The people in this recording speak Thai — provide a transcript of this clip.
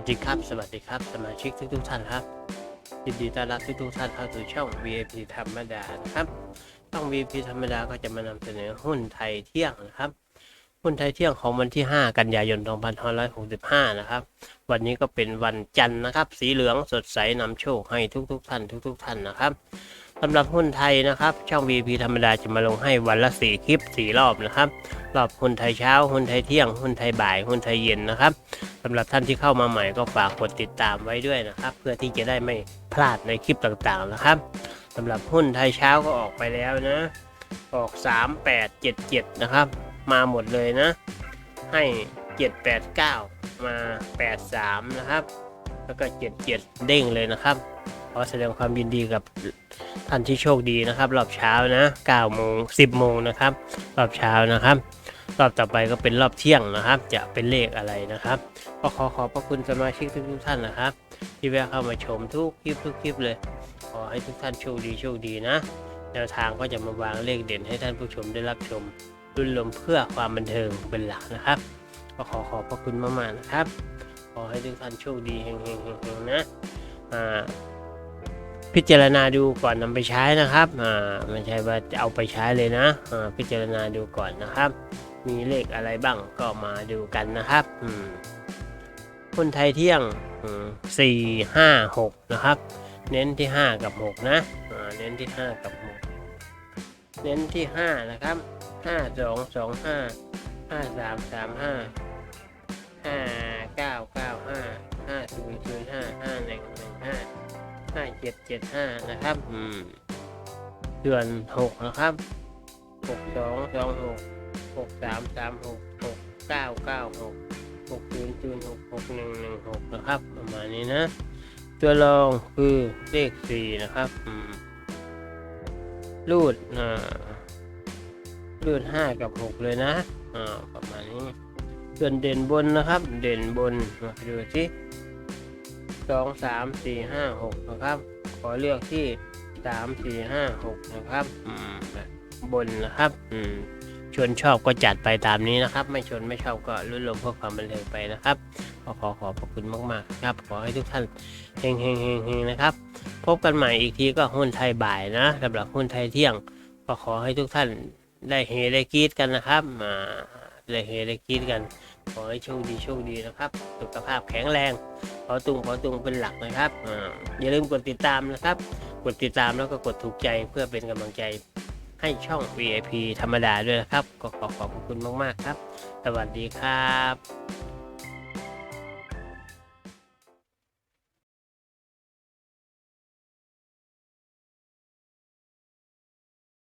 วัสดีครับ สวัสดีครับ สมาชิกทุกทุกท่านครับ ยินดีต้อนรับทุกทุกท่านเข้าสู่ช่อง VIP ธรรมดานะครับ ช่อง VIP ธรรมดาก็จะมานำเสนอหุ้นไทยเที่ยงนะครับ หุ้นไทยเที่ยงของวันที่ 5 กันยายน 2565 นะครับ วันนี้ก็เป็นวันจันทร์นะครับ สีเหลืองสดใสนำโชคให้ทุกทุกท่านทุกทุกท่านนะครับ สำหรับหุ้นไทยนะครับ ช่อง VIP ธรรมดาจะมาลงให้วันละ 4 คลิป 4 รอบนะครับ รอบหุ้นไทยเช้า หุ้นไทยเที่ยง หุ้นไทยบ่าย หุ้นไทยเย็นนะครับสำหรับท่านที่เข้ามาใหม่ก็ฝากกดติดตามไว้ด้วยนะครับ เพื่อที่จะได้ไม่พลาดในคลิปต่างๆนะครับสำหรับหุ้นไทยเช้าก็ออกไปแล้วนะ ออก 3 8 7 7 นะครับ มาหมดเลยนะ ให้ 7 8 9 มา 8 3 นะครับ แล้วก็ 7 7 เด้งเลยนะครับ อแสดงความยินดีกับท่านที่โชคดีนะครับรอบเช้านะ9โมง10โมงนะครับ รอบเช้านะครับ รอบต่อไปก็เป็นรอบเที่ยงนะครับ จะเป็นเลขอะไรนะครับก็ขอขอบพระคุณสมาชิกทุกท่านนะครับ ที่แวะเข้ามาชมทุกคลิปทุกคลิปเลย ขอให้ทุกท่านโชคดีโชคดีนะแนวทางก็จะมาวางเลขเด่นให้ท่านผู้ชมได้รับชมรุ่นลมเพื่อความบันเทิงเป็นหลักนะครับก็ขอขอบพระคุณมากๆนะครับ ขอให้ทุกท่านโชคดีเฮงๆๆนะ อ่า พิจารณาดูก่อนนำไปใช้นะครับอ่าไม่ใช่ว่าเอาไปใช้เลยนะอ่าพิจารณาดูก่อนนะครับ มีเลขอะไรบ้างก็มาดูกันนะครับอืมคนไทยเที่ยงสี่ห้าหกนะครับ เน้นที่ห้ากับหกนะเน้นที่ห้ากับหกเน้นที่ห้านะครับห้าสองสองห้าห้าสามสามห้าห้าเก้าเก้2 5 5 3 3 5 5 9 9 5 5 0 0 ห้าเจ็ดเจ็ดห้านะครับ อืมเดือนหกนะครับหกสองสองหกหกสามสามหกหกเก้าเก้าหกหกศูนย์ศูนย์หกหกหนึ่งหนึ่งหกนะครับ ประมาณนี้นะ ตัวรองคือเลขสี่นะครับอืมรูดอ่ารูดห้ากับหกเลยนะอ่าประมาณนี้ส่วนเด่นบนนะครับ เด่นบนมาดูสิ สองสามสี่ห้าหกนะครับ ขอเลือกที่สามสี่ห้าหกนะครับอืมบนนะครับอืมชวนชอบก็จัดไปตามนี้นะครับ ไม่ชวนไม่ชอบก็รุ่นลมเพื่อความบันเทิงไปนะครับก็ขอขอบพระคุณมากๆครับ ขอให้ทุกท่านเฮงเฮงเฮงเฮงนะครับ พบกันใหม่อีกทีก็หุ้นไทยบ่ายนะสำหรับหุ้นไทยเที่ยง ก็ขอให้ทุกท่านได้เฮได้กีดกันนะครับมาได้เฮได้กีดกัน ขอให้โชคดีโชคดีนะครับ สุขภาพแข็งแรง ขอตุงขอตุงเป็นหลักนะครับอย่าลืมกดติดตามนะครับ กดติดตามแล้วก็กดถูกใจเพื่อเป็นกำลังใจให้ช่อง VIP ธรรมดาด้วยนะครับ ก็ขอขอบคุณมาก ๆ ครับ สวัสดีครับ